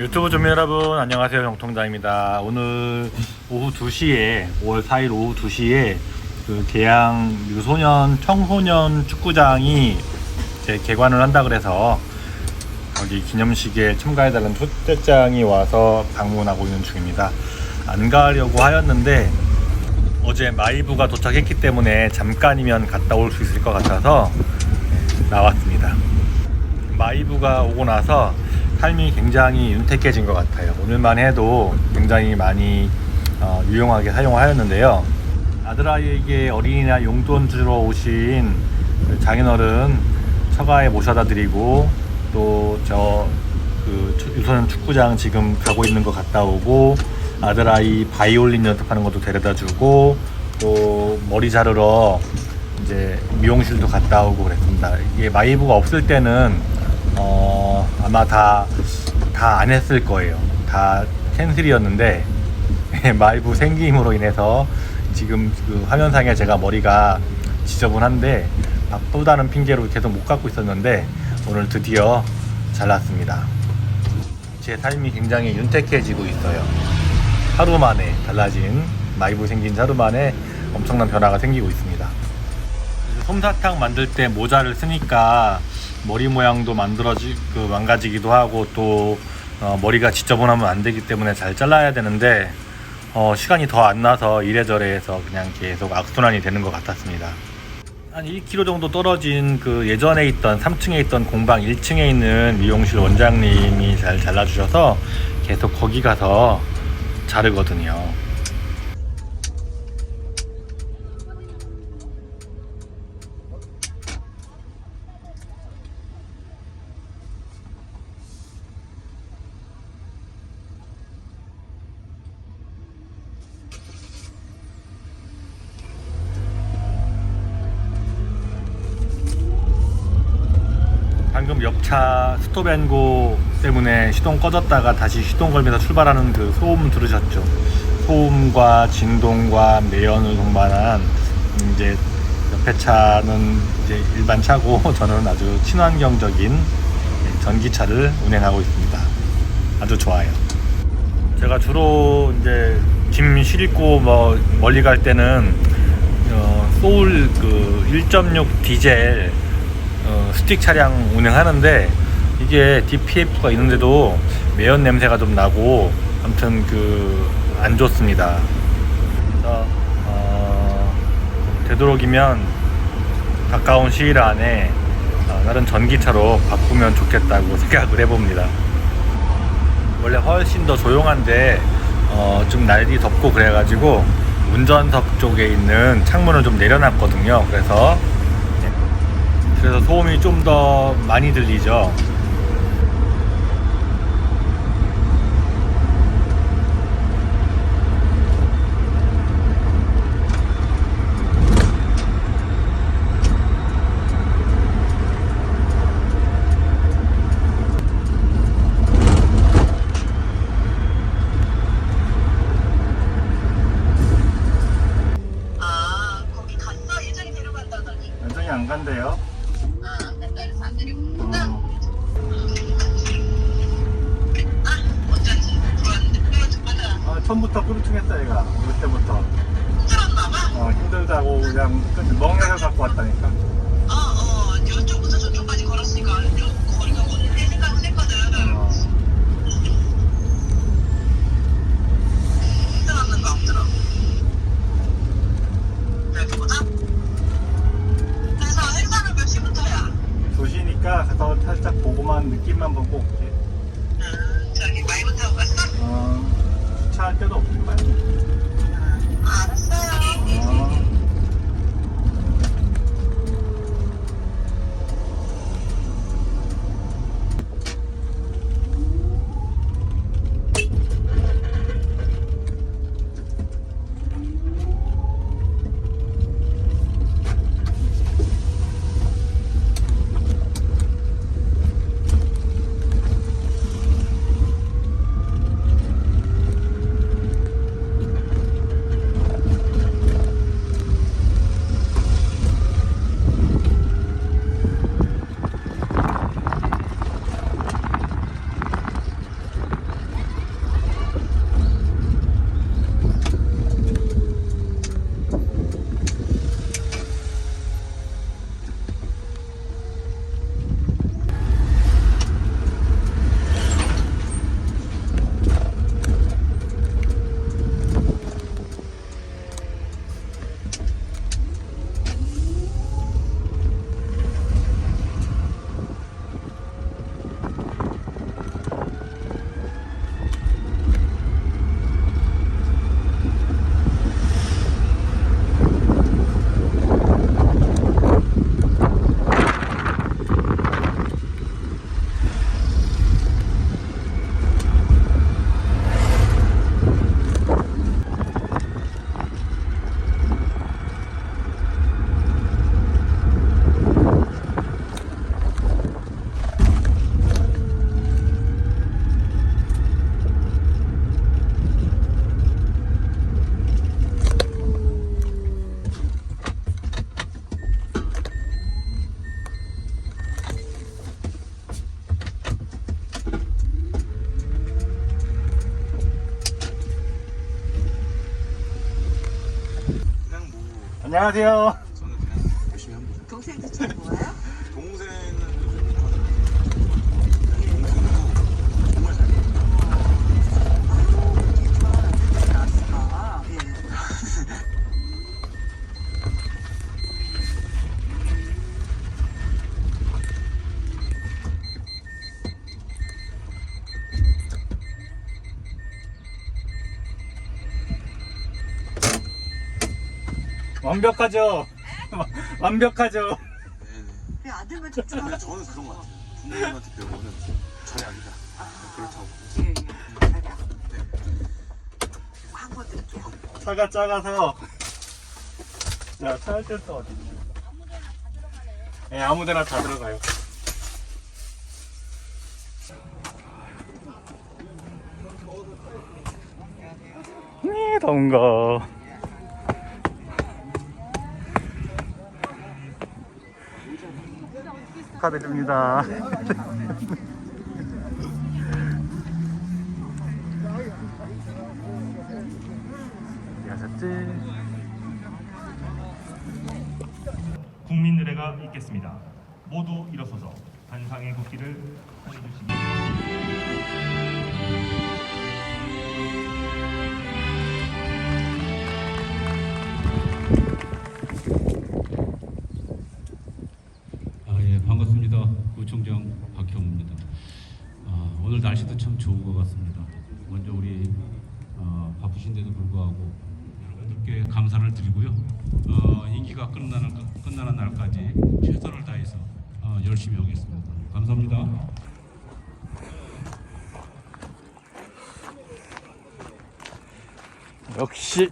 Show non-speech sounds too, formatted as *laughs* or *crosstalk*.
유튜브 주민 여러분 안녕하세요. 영통장입니다. 오늘 오후 2시에 5월 4일 오후 2시에 그 계양 유소년 청소년 축구장이 이제 개관을 한다 그래서 거기 기념식에 참가해달라는 초대장이 와서 방문하고 있는 중입니다. 안 가려고 하였는데 어제 마이부가 도착했기 때문에 잠깐이면 갔다 올 수 있을 것 같아서 나왔습니다. 마이부가 오고 나서 삶이 굉장히 윤택해진 것 같아요. 오늘만 해도 굉장히 많이 어, 유용하게 사용하였는데요. 아들아이에게 어린이날 용돈 주러 오신 그 장인어른 처가에 모셔다 드리고 또저 그 유소년 축구장 지금 가고 있는 거 갔다 오고 아들아이 바이올린 연습하는 것도 데려다 주고 또 머리 자르러 이제 미용실도 갔다 오고 그랬습니다. 이게 마이부가 없을 때는 어 아마 다 다 안 했을 거예요. 다 캔슬이었는데 *laughs* 마이부 생김으로 인해서 지금 그 화면상에 제가 머리가 지저분한데 바쁘다는 핑계로 계속 못 갖고 있었는데 오늘 드디어 잘났습니다. 제 삶이 굉장히 윤택해지고 있어요. 하루 만에 달라진 마이부 생긴 지 하루 만에 엄청난 변화가 생기고 있습니다. 솜사탕 만들 때 모자를 쓰니까 머리 모양도 만들어지 그 망가지기도 하고 또 어, 머리가 지저분하면 안 되기 때문에 잘 잘라야 되는데 어, 시간이 더 안 나서 이래저래 해서 그냥 계속 악순환이 되는 것 같았습니다. 한 1km 정도 떨어진 그 예전에 있던 3층에 있던 공방 1층에 있는 미용실 원장님이 잘 잘라주셔서 계속 거기 가서 자르거든요. 방금 옆차 스톱앤고 때문에 시동 꺼졌다가 다시 시동 걸면서 출발하는 그 소음 들으셨죠? 소음과 진동과 매연을 동반한 이제 옆에 차는 이제 일반 차고 *laughs* 저는 아주 친환경적인 전기차를 운행하고 있습니다. 아주 좋아요. 제가 주로 이제 짐 싣고 뭐 멀리 갈 때는 어, 소울 그 1.6 디젤 어, 스틱 차량 운행하는데 이게 DPF가 있는데도 매연 냄새가 좀 나고 아무튼 그 안 좋습니다. 그래서 어, 되도록이면 가까운 시일 안에 어, 다른 전기차로 바꾸면 좋겠다고 생각을 해봅니다. 원래 훨씬 더 조용한데 어, 좀 날이 덥고 그래가지고 운전석 쪽에 있는 창문을 좀 내려놨거든요. 그래서 그래서 소음이 좀 더 많이 들리죠. 아, 거기 갔어? 예전에 데려간다더니. 완전히 안 간대요. 아. 어, 아, 아, 처음부터 꾸르퉁했다 얘가 올 때부터 힘들었나봐. 어, 힘들다고 그냥 끝- 멍해서 갖고 왔다니까. 어, 어, 이쪽부터 저쪽까지 걸었으니까 좀 거리가 먼데 생각은 했거든. 어, 힘들었는가 없더라. 그래도보다? 그래서 행사는 몇 시부터야? 도시니까 가서 살짝 보고만 느낌만 보고 올게. 음, 저기 마이브 타고 갔어? 어, 주차할 데도 없을 거야. 안녕하세요. 완벽하죠? *laughs* 완벽하죠? 네네. 그 아들만 근데 집중하고 저는 그런 것 같아요. 부모님한테 배우고는 저희 아니다. 그렇다고. 예, 예. 자기야. 광고 드릴게요. 차가 작아서 야 차할 때또 어디 있냐 네 아무데나 다 들어가요 네 더운 거 축하드립니다 *laughs* 가셨지? 국민의례가 있겠습니다. 모두 일어서서 반상의 국기를 펴주시기 아, 오늘 날씨도 참 좋은 것 같습니다. 먼저 우리 어, 바쁘신데도 불구하고 여러분들께 감사를 드리고요. 어, 임기가 끝나는 끝나는 날까지 최선을 다해서 어, 열심히 하겠습니다. 감사합니다. 역시